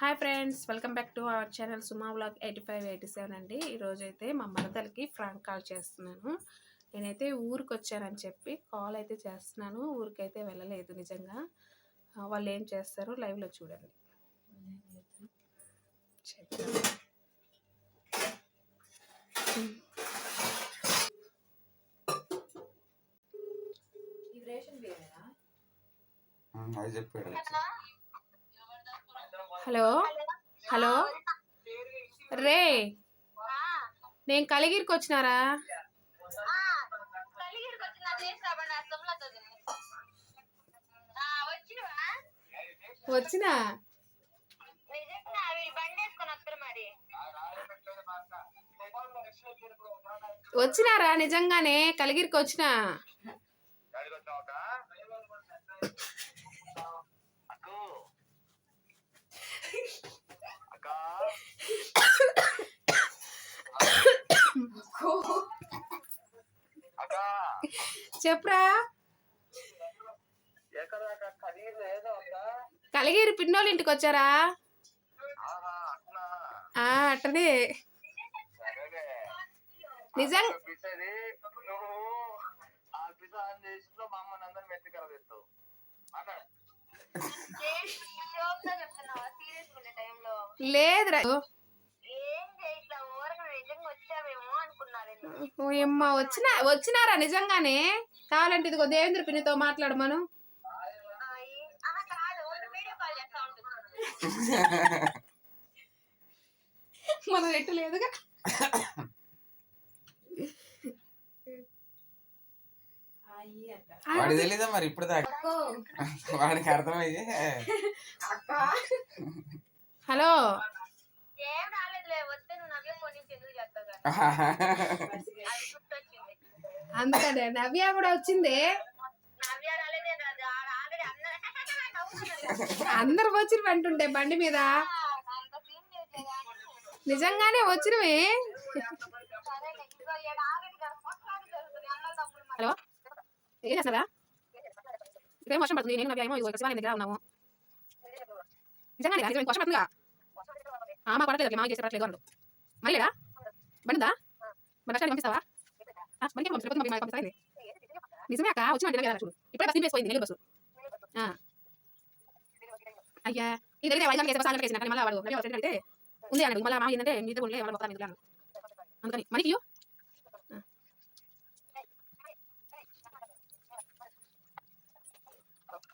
Hi friends welcome back to our channel Suma blog eighty five eighty seven అండి. ఈరోజు అయితే మా మరదలకి prank call చేస్తున్నాను. నేనైతే ఊరికి వచ్చానని చెప్పి కాల్ అయితే చేస్తున్నాను. ఊరికైతే వెళ్ళలేదు నిజంగా. వాళ్ళు ఏం చేస్తారు లైవ్లో చూడండి. చెప్పాడు. హలో? హలో? రే నేను కలిగిరికి వచ్చినారా? వచ్చినా వచ్చినారా నిజంగానే కలిగిరికి వచ్చినా? చెప్పురా? కలిగిరి పిన్నోళ్ళ ఇంటికి వచ్చారా? అట్టనే నిజం లేదురా. వచ్చిన వచ్చినారా నిజంగానే? కావాలంటే ఇదిగో దేవేంద్ర పిన్నితో మాట్లాడమను మనం. ఎట్టు లేదుగా. వాడి తెలీదా మరి ఇప్పుడు దాకా వాడికి అర్థమయ్యే హలో. ఏం రాలేదులే వస్తే నువ్వు నవ్వే ఫోన్ నుంచి ఎందుకు చేస్తావు? కానీ అది గుర్తొచ్చింది అందుకనే నవ్య కూడా వచ్చింది? అందరూ నవ్వుతున్నారు అందరు వచ్చి అంటుంటే బండి మీద? నిజంగానే వచ్చినవి హలో? ఏం చేస్తారా ఇక్కడేం వర్షం పడుతుంది. నేను నవ్య ఏమో శివాలయం దగ్గర ఉన్నాము. నిజంగానే వర్షం పడుతుందిగా? ఆ, మా చేసి రావట్లేదు మరి లేదా బండిదా మరి రష్టానికి పంపిస్తావా? మనకి బండికి పంపిస్తా లేకపోతే నిజమే అక్క వచ్చిన అంటే చూడు ఇప్పుడే బస్సు వేసిపోయింది నెల్లూరు బస్సు. అయ్యా ఈ దగ్గర వైజాగ్ చేసే బస్సు చేసిన కానీ మళ్ళీ వాడు నవ్య ఫ్రెండ్ అయితే ఉంది అన్నాడు మళ్ళీ మా ఏంటంటే మీ దగ్గర ఉండే వాళ్ళ మొత్తం అన్నాడు అందుకని మనకి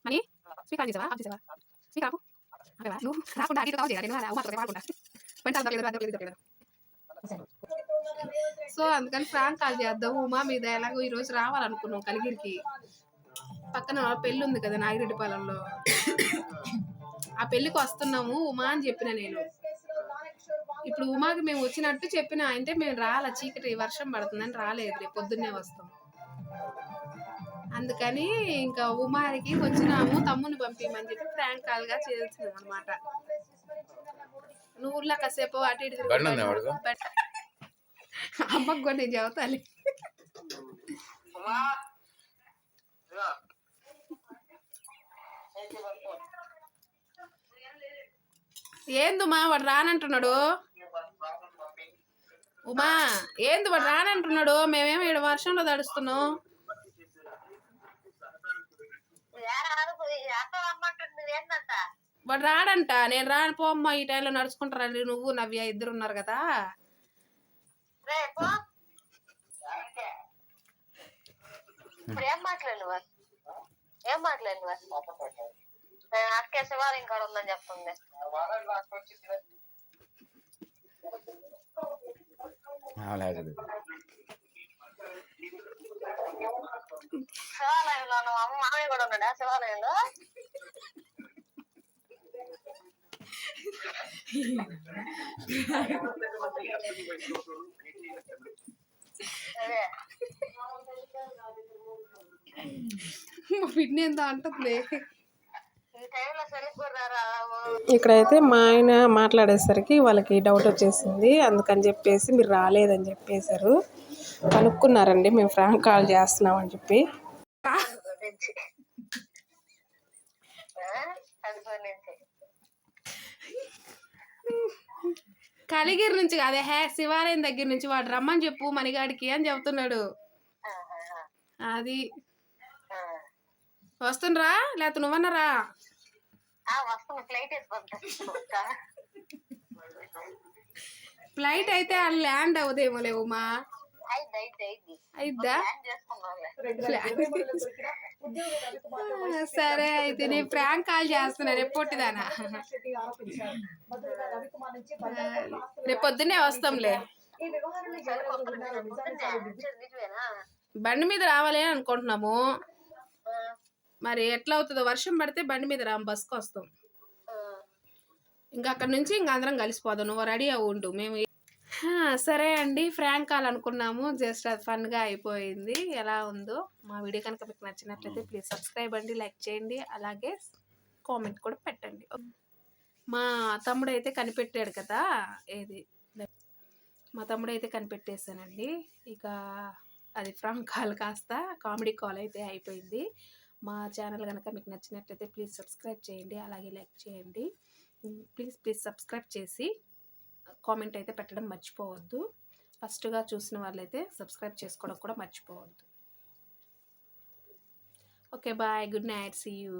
మనీ? స్పీకర్ చేసావా? ఆఫ్ చేసావా? స్పీకర్ ఆపు అదేవా నువ్వు రాకుండా అటు ఇటు కాల్ చేయాలి నేను ఉమాతో వాడుకుంటా సో అందుకని ఫ్రాంక్ కాల్ చేద్దాం. ఉమా మీద ఎలాగో ఈ రోజు రావాలనుకున్నాం కలిగిరికి. పక్కన పెళ్ళి ఉంది కదా నాగిరెడ్డిపాలెంలో. ఆ పెళ్ళికి వస్తున్నాము ఉమా అని చెప్పిన నేను. ఇప్పుడు ఉమాకి మేము వచ్చినట్టు చెప్పిన అంటే మేము రాలా చీకటి వర్షం పడుతుందని రాలేదు రేపు పొద్దున్నే వస్తాం. అందుకని ఇంకా ఉమారికి వచ్చినాము తమ్ముని పంపించమని చెప్పి ప్రాంక్ కాల్గా చేస్తున్నాం అనమాట నువ్వు ఊర్లో కాసేపు అటు ఇటు తిరుగుతా బండి ఉందా వాడికి? బట్- అమ్మకు కూడా నేను చదువుతాలి ఏందుమా వాడు రానంటున్నాడు? ఉమా ఏంది వాడు రానంటున్నాడు? మేమేమో ఇక్కడ వర్షంలో తడుస్తున్నాం? వాడు రాడంట నేను రాను పోమ్మా ఈ టైంలో నడుచుకుంటారండి నువ్వు నవ్య ఇద్దరు ఉన్నారు కదా. రేపు ఇప్పుడు ఏం మాట్లాడు ఏం మాట్లాడు అక్కే శివాలయం ఇంకా ఉందని చెప్తుంది శివాలయంలో అమ్మ మామయ్య కూడా ఉన్నాడా శివాలయంలో మా పిన్ని ఎంత అంటుంది. ఇక్కడైతే మా ఆయన మాట్లాడేసరికి వాళ్ళకి డౌట్ వచ్చేసింది. అందుకని చెప్పేసి మీరు రాలేదని చెప్పేశారు. కనుక్కున్నారండి మేము ఫ్రాంక్ కాల్ చేస్తున్నామని చెప్పి నుంచి అందుకని నుంచి కలిగిరి నుంచి కాదే. హే శివాలయం దగ్గర నుంచి వాడు రమ్మని చెప్పు మణిగాడికి అని చెప్తున్నాడు. అది. వస్తుండ్రా? లేకపోతే నువ్వన్నారా? ఫ్లైట్ అయితే ఆ ల్యాండ్ అయితే అయితే అయితే అయిద్దా సరే అయితే నీ ప్రాంక్ కాల్ చేస్తున్నా రేపు పొట్టిదానా రేపు పొద్దున్నే వస్తాంలే. బండి మీద రావాలి అని అనుకుంటున్నాము. మరి ఎట్లా అవుతుందో వర్షం పడితే బండి మీద రాము బస్కి వస్తాం. ఇంకా అక్కడ నుంచి ఇంకా అందరం కలిసిపోదాం నువ్వు రెడీ అవ్వు ఉండు. మేము హా, సరే అండి. ఫ్రాంక్ కాల్ అనుకున్నాము. జస్ట్ అది ఫన్గా అయిపోయింది. ఎలా ఉందో మా వీడియో కనుక మీకు నచ్చినట్లయితే ప్లీజ్ సబ్స్క్రైబ్ అండి లైక్ చేయండి. అలాగే కామెంట్ కూడా పెట్టండి. మా తమ్ముడు అయితే కనిపెట్టాడు కదా ఏది? మా తమ్ముడు అయితే కనిపెట్టేశానండి. ఇక అది ఫ్రాంక్ కాల్ కాస్త కామెడీ కాల్ అయితే అయిపోయింది. మా ఛానల్ కనుక మీకు నచ్చినట్లయితే ప్లీజ్ సబ్స్క్రైబ్ చేయండి. అలాగే లైక్ చేయండి. ప్లీజ్ ప్లీజ్ సబ్స్క్రైబ్ చేసి కామెంట్ అయితే పెట్టడం మర్చిపోవద్దు. ఫస్ట్గా చూసిన వాళ్ళైతే సబ్స్క్రైబ్ చేసుకోవడం కూడా మర్చిపోవద్దు. Okay bye. Good night. See you.